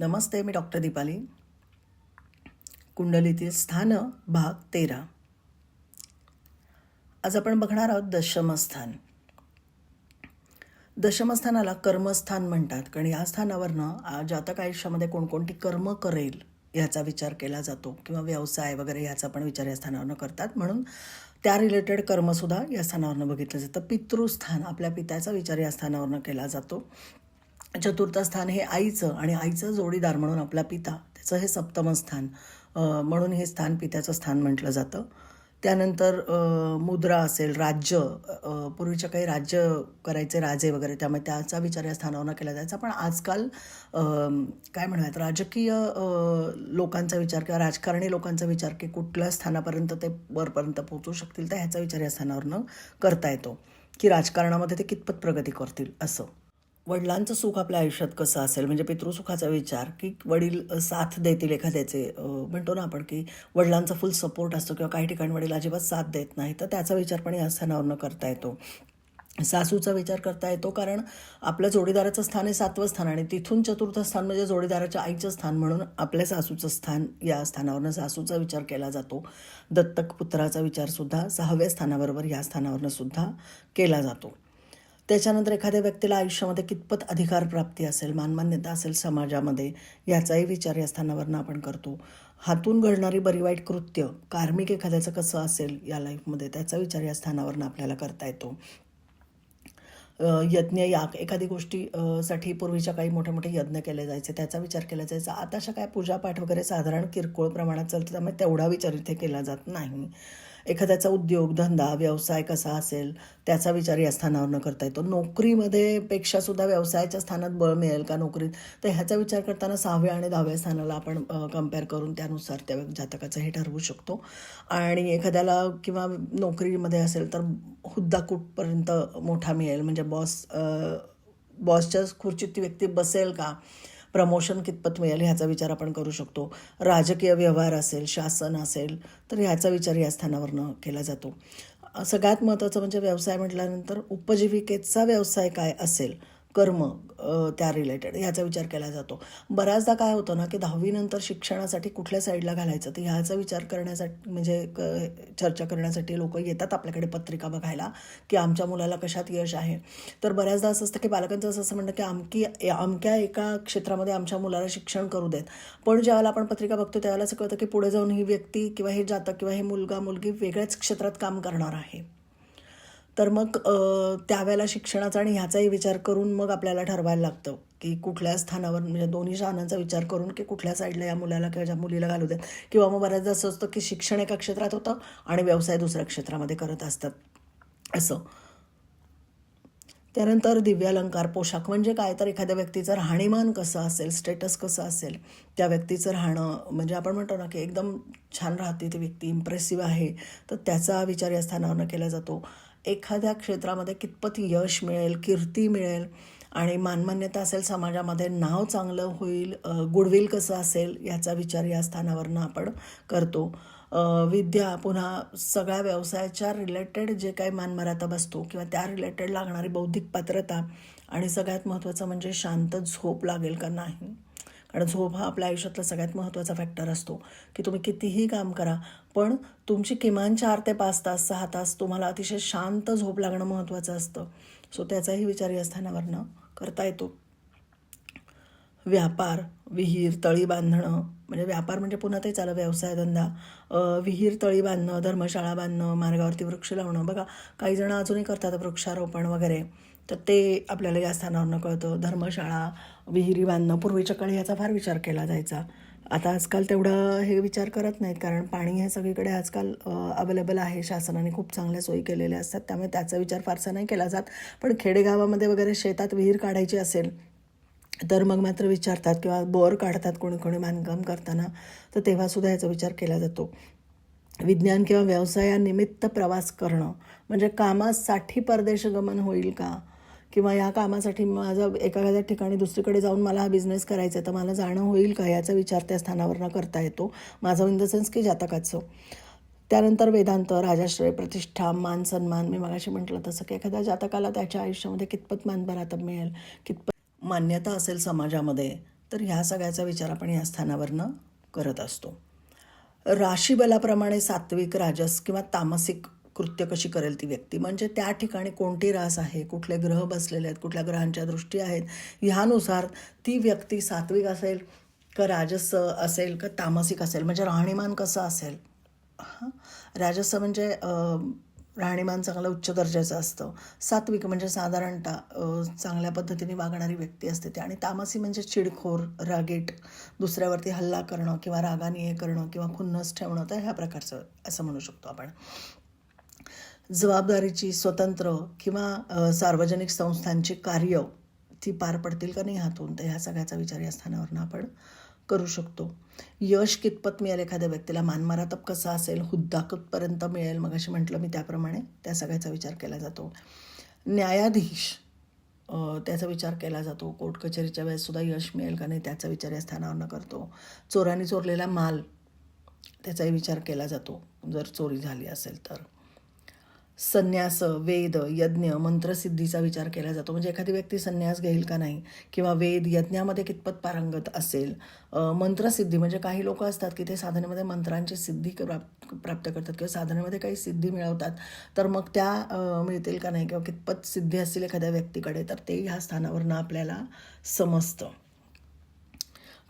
नमस्ते मी doctor Deepali. कुंडलीतील स्थान भाग तेरा. आज आपण बघणार आहोत दशमस्थान. दशमस्थानाला कर्मस्थान म्हणतात. कारण या स्थानावरनं जातक आयुष्यामध्ये कोणकोणती कर्म करेल याचा विचार केला जातो. किंवा व्यवसाय वगैरे याचा पण विचार या स्थानावरनं करतात. म्हणून त्या रिलेटेड कर्मसुद्धा या स्थानावरनं बघितलं जातं. पितृस्थान आपल्या पित्याचा विचार या स्थानावरनं केला जातो. चतुर्थ स्थान हे आईचं आणि आईचं जोडीदार म्हणून आपला पिता त्याचं हे सप्तम स्थान म्हणून हे स्थान पित्याचं स्थान म्हटलं जातं. त्यानंतर मुद्रा असेल राज्य पूर्वीच्या काही राज्य करायचे राजे वगैरे त्यामुळे त्याचा विचार या स्थानावर केला जायचा. पण आजकाल काय म्हणूयात राजकीय लोकांचा विचार किंवा राजकारणी लोकांचा विचार की कुठल्या स्थानापर्यंत ते वरपर्यंत पोहोचू शकतील तर ह्याचा विचार या स्थानावरनं करता येतो. की राजकारणामध्ये ते कितपत प्रगती करतील असं. वडिलांचं सुख आपल्या आयुष्यात कसं असेल? म्हणजे पितृसुखाचा विचार की वडील साथ देतील एखाद्याचे. म्हणतो ना आपण की वडिलांचा फुल सपोर्ट असतो किंवा काही ठिकाणी वडील अजिबात साथ देत नाही तर त्याचा विचार पण या स्थानावरनं करता येतो. सासूचा विचार करता येतो कारण आपल्या जोडीदाराचं स्थान हे सातवं स्थान आणि तिथून चतुर्थ स्थान म्हणजे जोडीदाराच्या आईचं स्थान म्हणून आपल्या सासूचं स्थान या स्थानावरनं सासूचा विचार केला जातो. दत्तक पुत्राचा विचारसुद्धा सहाव्या स्थानाबरोबर या स्थानावरनं सुद्धा केला जातो. त्याच्यानंतर एखाद्या व्यक्तीला आयुष्यामध्ये कितपत अधिकार प्राप्ती असेल मानमान्यता असेल समाजामध्ये याचाही विचार या स्थानावरनं आपण करतो. हातून घडणारी बरी वाईट कृत्य कार्मिक एखाद्याचं कसं असेल या लाईफमध्ये त्याचा विचार या स्थानावरनं आपल्याला करता येतो. यज्ञ याग एखादी गोष्टी साठी पूर्वीच्या काही मोठे मोठे यज्ञ केले जायचे त्याचा विचार केला जायचा. आता अशा काय पूजापाठ वगैरे साधारण किरकोळ प्रमाणात चालतं त्यामुळे तेवढा विचार इथे केला जात नाही. एखाद्याचा उद्योग धंदा व्यवसाय कसा असेल त्याचा विचार या स्थानावर न करता येतो. नोकरीमध्ये पेक्षा सुद्धा व्यवसायाच्या स्थानात बळ मिळेल का नोकरीत? तर ह्याचा विचार करताना सहाव्या आणि दहाव्या स्थानाला आपण कंपेअर करून त्यानुसार त्या जातकाचं हे ठरवू शकतो. आणि एखाद्याला किंवा नोकरीमध्ये असेल तर हुद्दा कुठपर्यंत मोठा मिळेल. म्हणजे बॉस बॉसच्या खुर्चीत ती व्यक्ती बसेल का? प्रमोशन कितपत मिळेल ह्याचा विचार आपण करू शकतो. राजकीय व्यवहार असेल शासन असेल तर ह्याचा विचार या स्थानावरनं केला जातो. सगळ्यात महत्त्वाचं म्हणजे व्यवसाय म्हटल्यानंतर उपजीविकेचा व्यवसाय काय असेल? कर्म त्या रिलेटेड ह्याचा विचार केला जातो. बऱ्याचदा काय होतं ना की दहावीनंतर शिक्षणासाठी कुठल्या साईडला घालायचं तर ह्याचा विचार करण्यासाठी म्हणजे क- चर्चा करण्यासाठी लोक येतात आपल्याकडे पत्रिका बघायला की आमच्या मुलाला कशात यश आहे. तर बऱ्याचदा असं असतं की पालकांचं असं असं म्हणणं की आमकी अमक्या एका क्षेत्रामध्ये आमच्या मुलाला शिक्षण करू देत. पण ज्यावेळेला आपण पत्रिका बघतो त्यावेळेला असं कळतं की पुढे जाऊन ही व्यक्ती किंवा हे जातक किंवा हे मुलगा मुलगी वेगळ्याच क्षेत्रात काम करणार आहे. तर मग त्यावेळेला शिक्षणाचा आणि ह्याचाही विचार करून मग आपल्याला ठरवायला लागतं की कुठल्या स्थानावर म्हणजे दोन्ही स्थानांचा विचार करून की कुठल्या साईडला या मुलाला किंवा ज्या मुलीला घालू देत. किंवा मग बऱ्याचदा असं असतं की शिक्षण एका क्षेत्रात होतं आणि व्यवसाय दुसऱ्या क्षेत्रामध्ये करत असतात. असं. त्यानंतर दिव्यालंकार पोशाख म्हणजे काय? तर एखाद्या व्यक्तीचं राहणीमान कसं असेल स्टेटस कसं असेल त्या व्यक्तीचं राहणं म्हणजे आपण म्हणतो ना की एकदम छान राहते ती व्यक्ती इम्प्रेसिव्ह आहे तर त्याचा विचार या स्थानावरनं केला जातो. एखाद्या क्षेत्रामध्ये कितपत यश मिळेल कीर्ती मिळेल आणि मानमान्यता असेल समाजामध्ये नाव चांगलं होईल गुडविल कसं असेल याचा विचार या स्थानावरनं आपण करतो. विद्या पुन्हा सगळ्या व्यवसायाच्या रिलेटेड जे काही मानमराता बसतो किंवा त्या रिलेटेड लागणारी बौद्धिक पात्रता आणि सगळ्यात महत्त्वाचं म्हणजे शांत झोप लागेल का नाही? कारण झोप हा आपल्या आयुष्यातला सगळ्यात महत्त्वाचा फॅक्टर असतो की तुम्ही कितीही काम करा पण तुमची किमान चार ते पाच तास सहा तास तुम्हाला अतिशय शांत झोप लागणं महत्त्वाचं असतं. सो त्याचाही विचार या स्थानावरनं करता येतो. व्यापार विहीर तळी बांधणं म्हणजे व्यापार म्हणजे पुन्हा ते चालू व्यवसाय धंदा. विहीर तळी बांधणं धर्मशाळा बांधणं मार्गावरती वृक्ष लावणं. बघा काही जण अजूनही करतात वृक्षारोपण वगैरे. तर ते आपल्याला या स्थानावरनं कळतं. धर्मशाळा विहिरी बांधणं पूर्वीच्या काळी याचा फार विचार केला जायचा. आता आजकाल तेवढं हे विचार करत नाहीत कारण पाणी हे सगळीकडे आजकाल अवेलेबल आहे. शासनाने खूप चांगल्या सोयी केलेल्या असतात त्यामुळे त्याचा विचार फारसा नाही केला जात. पण खेडेगावामध्ये वगैरे शेतात विहीर काढायची असेल तर मग मात्र विचारतात किंवा बोर काढतात कोणी कोणी बांधकाम करताना तर तेव्हासुद्धा याचा विचार केला जातो. विज्ञान किंवा व्यवसायानिमित्त प्रवास करणं म्हणजे कामासाठी परदेशगमन होईल का? किंवा या कामासाठी माझं एखाद्या ठिकाणी दुसरीकडे जाऊन मला हा बिझनेस करायचा आहे तर मला जाणं होईल का? याचा विचार त्या स्थानावरनं करता येतो. माझं इन द सेन्स की जातकाचं. त्यानंतर वेदांत राजाश्रय प्रतिष्ठा मान सन्मान मी मगाशी म्हटलं तसं की एखाद्या जातकाला त्याच्या आयुष्यामध्ये कितपत मानभरात मिळेल कितपत मान्यता असेल समाजामध्ये तर ह्या सगळ्याचा विचार आपण या स्थानावरनं करत असतो. राशीबलाप्रमाणे सात्विक राजस किंवा तामसिक कृत्य कशी करेल ती व्यक्ती? म्हणजे त्या ठिकाणी कोणती रास आहे? कुठले ग्रह बसलेले आहेत? कुठल्या ग्रहांच्या दृष्टी आहेत? ह्यानुसार ती व्यक्ती सात्विक असेल का राजस असेल का तामसिक असेल? म्हणजे राहणीमान कसं असेल? हां. राजस म्हणजे राहणीमान चांगलं उच्च दर्जाचं असतं. सात्विक म्हणजे साधारणतः चांगल्या पद्धतीने वागणारी व्यक्ती असते ती. आणि तामसी म्हणजे चिडखोर रागेट दुसऱ्यावरती हल्ला करणं किंवा रागाने हे करणं किंवा खुन्नस ठेवणं तर ह्या प्रकारचं असं म्हणू शकतो आपण. जबाबदारीची स्वतंत्र किंवा सार्वजनिक संस्थांची कार्य ती पार पडतील का नाही हातून तर ह्या सगळ्याचा विचार या स्थानावरनं आपण करू शकतो. यश कितपत मिळेल एखाद्या व्यक्तीला? मानमारातप कसा असेल? हुद्दाकतपर्यंत मिळेल? मग अशी म्हटलं मी त्याप्रमाणे. त्या सगळ्याचा विचार केला जातो. न्यायाधीश त्याचा विचार केला जातो. कोर्ट कचेरीच्या वेळेससुद्धा यश मिळेल का नाही त्याचा विचार या स्थानावरनं करतो. चोरांनी चोरलेला माल त्याचाही विचार केला जातो. जर चोरी झाली असेल तर. संन्यास वेद यज्ञ मंत्रसिद्धीचा विचार केला जातो. म्हणजे एखादी व्यक्ती संन्यास घेईल का नाही किंवा वेद यज्ञामध्ये कितपत पारंगत असेल मंत्रसिद्धी म्हणजे काही लोक असतात की ते साधनेमध्ये मंत्रांची सिद्धी प्राप्त प्राप्त करतात किंवा साधनेमध्ये काही सिद्धी मिळवतात तर मग त्या मिळतील का नाही किंवा कितपत सिद्धी असतील एखाद्या व्यक्तीकडे तर ते ह्या स्थानावरनं आपल्याला समजतं.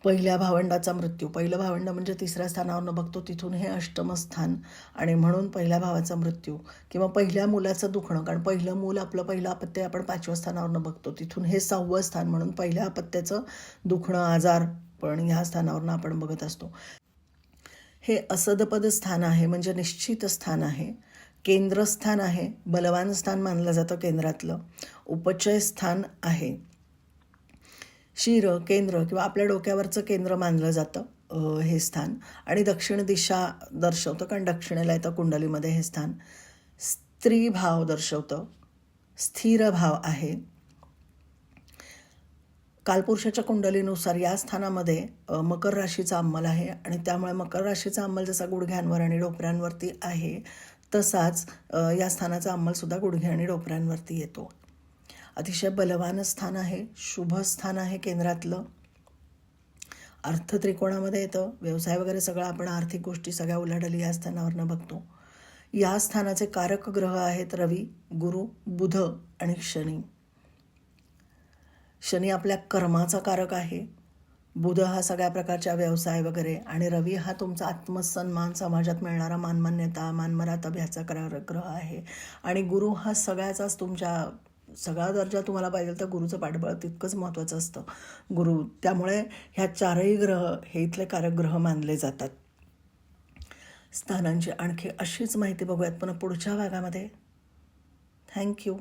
पहिल्या भावंडाचा मृत्यू. पहिलं भावंड म्हणजे तिसऱ्या स्थानावरनं बघतो तिथून हे अष्टम स्थान आणि म्हणून पहिल्या भावाचा मृत्यू किंवा पहिल्या मुलाचं दुखणं. कारण पहिलं मूल आपलं पहिलं अपत्य आपण पाचव्या स्थानावरनं बघतो. तिथून हे सहावं स्थान म्हणून पहिल्या अपत्याचं दुखणं आजार पण ह्या स्थानावरनं आपण बघत असतो. हे असदपद स्थान आहे म्हणजे निश्चित स्थान आहे. केंद्रस्थान आहे. बलवान स्थान मानलं जातं केंद्रातलं. उपचय स्थान आहे. शिर केंद्र किंवा आपल्या डोक्यावरचं केंद्र मानलं जातं हे स्थान. आणि दक्षिण दिशा दर्शवतं कारण दक्षिणेला येतं कुंडलीमध्ये हे स्थान. स्त्री भाव दर्शवतं. स्थिर भाव आहे. कालपुरुषाच्या कुंडलीनुसार या स्थानामध्ये मकर राशीचा अंमल आहे. आणि त्यामुळे मकर राशीचा अंमल जसा गुडघ्यांवर आणि डोपऱ्यांवरती आहे तसाच या स्थानाचा अंमलसुद्धा गुडघे आणि डोपऱ्यांवरती येतो. अतिशय बलवान स्थान आहे शुभ स्थान आहे केंद्रातलं. अर्थ त्रिकोणामध्ये येतं. व्यवसाय वगैरे सगळं आपण आर्थिक गोष्टी सगळ्या उलाढाली या स्थानावरनं बघतो. या स्थानाचे कारक ग्रह आहेत रवी गुरु बुध आणि शनी. शनी आपल्या कर्माचा कारक आहे. बुध हा सगळ्या प्रकारच्या व्यवसाय वगैरे आणि रवी हा तुमचा आत्मसन्मान समाजात मिळणारा मानमान्यता मानमरातब ह्याचा कारक ग्रह आहे. आणि गुरु हा सगळ्याचाच तुमच्या सगळा दर्जा तुम्हाला पाहिजे तर गुरुचं पाठबळ तितकंच महत्त्वाचं असतं. गुरु त्यामुळे ह्या चारही ग्रह हे इथले कारकग्रह मानले जातात. स्थानांची आणखी अशीच माहिती बघूयात पुन्हा पुढच्या भागामध्ये. थँक्यू